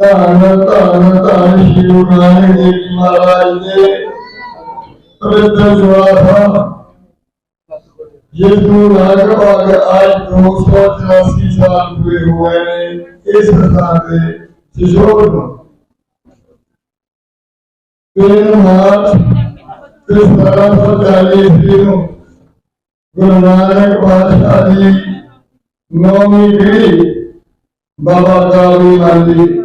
तान तान तान शिवनाय महाराज ने पवित्र जुआ था ये दूराग और आज दो सौ चौरासी साल पूरे हुए हैं इस स्थान पे किशोर तीन मार्च सत्रह सौ चालीस दिन गुरु नानक पाशाह जी नौवीं पीढ़ी बाबा काली मंदिर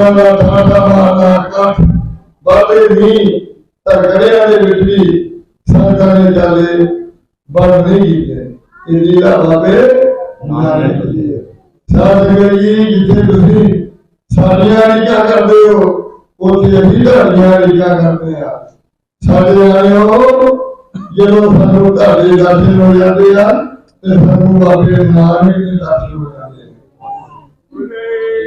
ਸੰਗਤਾਂ ਦਾ ਠਾਠਾ ਮਾਰਦਾ ਕੱਠ ਬਾਬੇ ਵੀ ਤਗੜਿਆਂ ਦੇ ਵਿੱਚ ਵੀ ਸੰਗਤਾਂ ਦੇ ਚਾਲੇ ਬਣ ਨਹੀਂ ਕੀਤੇ ਇਹ ਲੀਲਾ ਬਾਬੇ ਨਾਨਕ ਜੀ ਹੈ। ਜੀ ਜਿੱਥੇ ਤੁਸੀਂ ਸਾਡੀਆਂ ਰੀਝਾਂ ਕਰਦੇ ਹੋ ਉੱਥੇ ਅਸੀਂ ਤੁਹਾਡੀਆਂ ਰੀਝਾਂ ਕਰਦੇ ਆ ਸਾਡੇ ਆਇਓ ਜਦੋਂ ਸਾਨੂੰ ਤੁਹਾਡੇ ਦਰਸ਼ਨ ਹੋ ਜਾਂਦੇ ਆ ਤੇ ਸਾਨੂੰ ਬਾਬੇ ਨਾਨਕ ਦੇ ਦਰਸ਼ਨ ਹੋ ਜਾਂਦੇ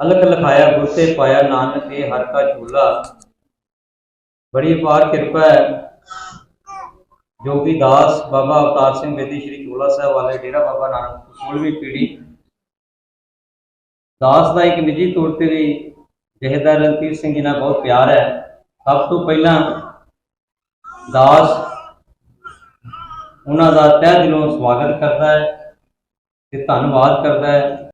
ਅਲਖ ਲਖਾਇਆ ਗੁਰਤੇ ਪਾਇਆ, ਨਾਨਕ ਇਹ ਹਰ ਕਾ ਝੂਲਾ। ਬੜੀ ਪਾਰ ਕਿਰਪਾ ਹੈ। ਜੋ ਜੋਗੀ ਦਾਸ ਬਾਬਾ ਅਵਤਾਰ ਸਿੰਘ ਬੇਦੀ ਸ਼੍ਰੀ ਚੋਲਾ ਸਾਹਿਬ ਵਾਲੇ ਡੇਰਾ ਬਾਬਾ ਨਾਨਕ 16ਵੀਂ ਪੀੜੀ ਦਾਸ ਦਾ ਇੱਕ ਨਿੱਜੀ ਤੌਰ ਤੇ ਵੀ ਜਹੇਦਾਰ ਰਣਜੀਤ ਸਿੰਘ ਜੀ ਨਾਲ ਬਹੁਤ ਪਿਆਰ ਹੈ। ਸਭ ਤੋਂ ਪਹਿਲਾਂ ਦਾਸ ਉਹਨਾਂ ਦਾ ਤਹਿ ਦਿਲੋਂ ਸਵਾਗਤ ਕਰਦਾ ਹੈ ਤੇ ਧੰਨਵਾਦ ਕਰਦਾ ਹੈ।